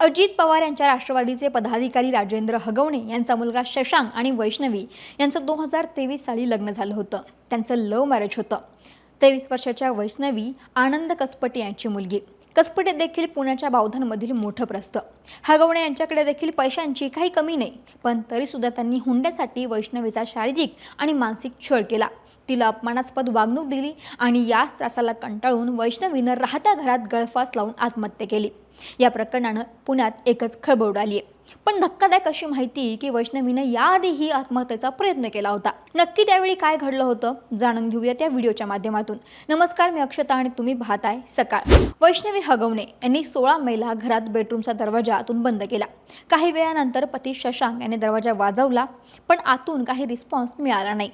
अजित पवार यांच्या राष्ट्रवादीचे पदाधिकारी राजेंद्र हगवणे यांचा मुलगा शशांक आणि वैष्णवी यांचं दोन हजार तेवीस साली लग्न झालं होतं. त्यांचं लव्ह मॅरेज होतं. तेवीस वर्षाच्या वैष्णवी आनंद कसपटे यांची मुलगी. कसपटे देखील पुण्याच्या बावधांमधील मोठं प्रस्थ. हगवणे यांच्याकडे देखील पैशांची काही कमी नाही पण तरीसुद्धा त्यांनी हुंड्यासाठी वैष्णवीचा शारीरिक आणि मानसिक छळ केला. तिला अपमानास्पद वागणूक दिली आणि याच त्रासाला कंटाळून वैष्णवीनं राहत्या घरात गळफास लावून आत्महत्या केली. या प्रकरणानं पुण्यात एकच खळबळ उडाली आहे पण धक्कादायक अशी माहिती की वैष्णवीनं याआधीही आत्महत्येचा प्रयत्न केला होता. नक्की त्यावेळी काय घडलं होतं जाणून घेऊया त्या व्हिडिओच्या माध्यमातून. नमस्कार मी अक्षता आणि तुम्ही पाहताय सकाळ. वैष्णवी हगवणे यांनी सोळा मेला घरात बेडरूमचा दरवाजा आतून बंद केला. काही वेळानंतर पती शशांक यांनी दरवाजा वाजवला पण आतून काही रिस्पॉन्स मिळाला नाही.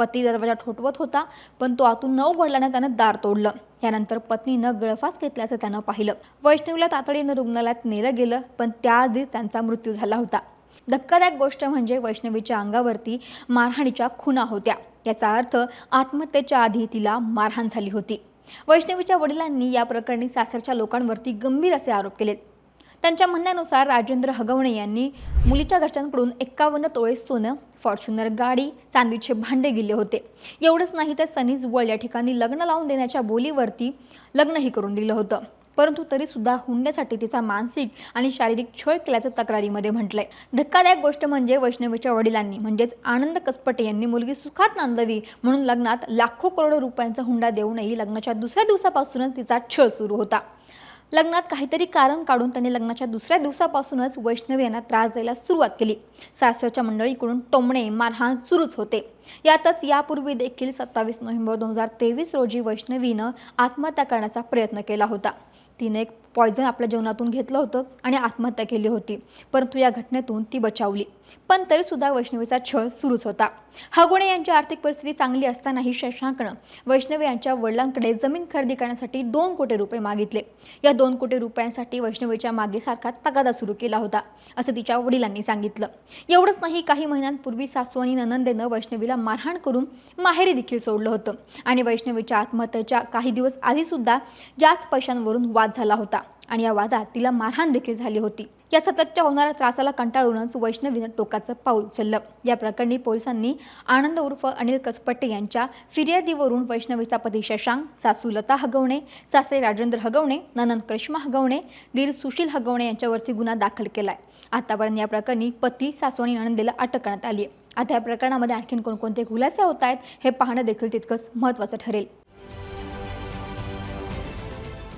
पती दरवाजा ठोठवत होता पण तो आतून न उघडल्यानं त्यानं दार तोडलं. यानंतर पत्नीनं गळफास घेतल्याचं त्यानं पाहिलं. वैष्णवीला तातडीनं रुग्णालयात नेलं गेलं पण त्याआधी त्यांचा मृत्यू झाला होता. धक्कादायक गोष्ट म्हणजे वैष्णवीच्या अंगावरती मारहाणीच्या खुणा होत्या. याचा अर्थ आत्महत्येच्या आधी तिला मारहाण झाली होती. वैष्णवीच्या वडिलांनी या प्रकरणी सासरच्या लोकांवरती गंभीर असे आरोप केलेत. त्यांच्या म्हणण्यानुसार राजेंद्र हगवणे यांनी मुलीच्या घरच्यांकडून एक्कावन्न तोळे सोनं फॉर्च्युनर गाडी चांदीचे भांडे गेले होते. एवढंच नाही तर सनी जुवळ या ठिकाणी लग्न लावून देण्याच्या बोलीवरती लग्नही करून दिलं होतं. परंतु तरीसुद्धा हुंड्यासाठी तिचा मानसिक आणि शारीरिक छळ केल्याचं तक्रारीमध्ये म्हटलंय. धक्कादायक गोष्ट म्हणजे वैष्णवीच्या वडिलांनी म्हणजेच आनंद कसपटे यांनी मुलगी सुखात नांदवी म्हणून लग्नात लाखो करोडो रुपयांचा हुंडा देऊनही लग्नाच्या दुसऱ्या दिवसापासूनच तिचा छळ सुरू होता. लग्नात काहीतरी कारण काढून त्यांनी लग्नाच्या दुसऱ्या दिवसापासूनच वैष्णवी यांना त्रास द्यायला सुरुवात केली. सासरच्या मंडळीकडून टोमणे मारहाण सुरूच होते. यातच यापूर्वी देखील सत्तावीस नोव्हेंबर दोन हजार तेवीस रोजी वैष्णवीनं आत्महत्या करण्याचा प्रयत्न केला होता. तिने एक पॉयझन आपल्या जीवनातून घेतलं होतं आणि आत्महत्या केली होती. परंतु या घटनेतून ती बचावली. पण तरीसुद्धा वैष्णवीचा छळ सुरूच होता. हगुणे यांची आर्थिक परिस्थिती चांगली असतानाही शशांकनं वैष्णवी यांच्या वडिलांकडे जमीन खरेदी करण्यासाठी दोन कोटी रुपये मागितले. या दोन कोटी रुपयांसाठी वैष्णवीच्या मागेसारखा तगादा सुरू केला होता असं तिच्या वडिलांनी सांगितलं. एवढंच नाही काही महिन्यांपूर्वी सासू आणि ननंदेनं वैष्णवीला मारहाण करून माहेरी देखील सोडलं होतं. आणि वैष्णवीच्या आत्महत्येच्या काही दिवस आधीसुद्धा याच पैशांवरून वाद झाला होता. आणि या वादात तिला मारहाण देखील झाली होती. या सततच्या होणाऱ्या त्रासाला कंटाळूनच वैष्णवीनं टोकाचं पाऊल उचललं. या प्रकरणी पोलिसांनी आनंद उर्फ अनिल कसपट्टे यांच्या फिर्यादीवरून वैष्णवीचा पती शशांक सासू लता हगवणे सासरे राजेंद्र हगवणे ननंद करिश्मा हगवणे दीर सुशील हगवणे यांच्यावरती गुन्हा दाखल केलाय. आतापर्यंत या प्रकरणी पती सासू आणि नणंदेला अटक करण्यात आली आहे आता या प्रकरणामध्ये आणखीन कोणकोणते खुलासे होत आहेत हे पाहणं देखील तितकंच महत्त्वाचं ठरेल.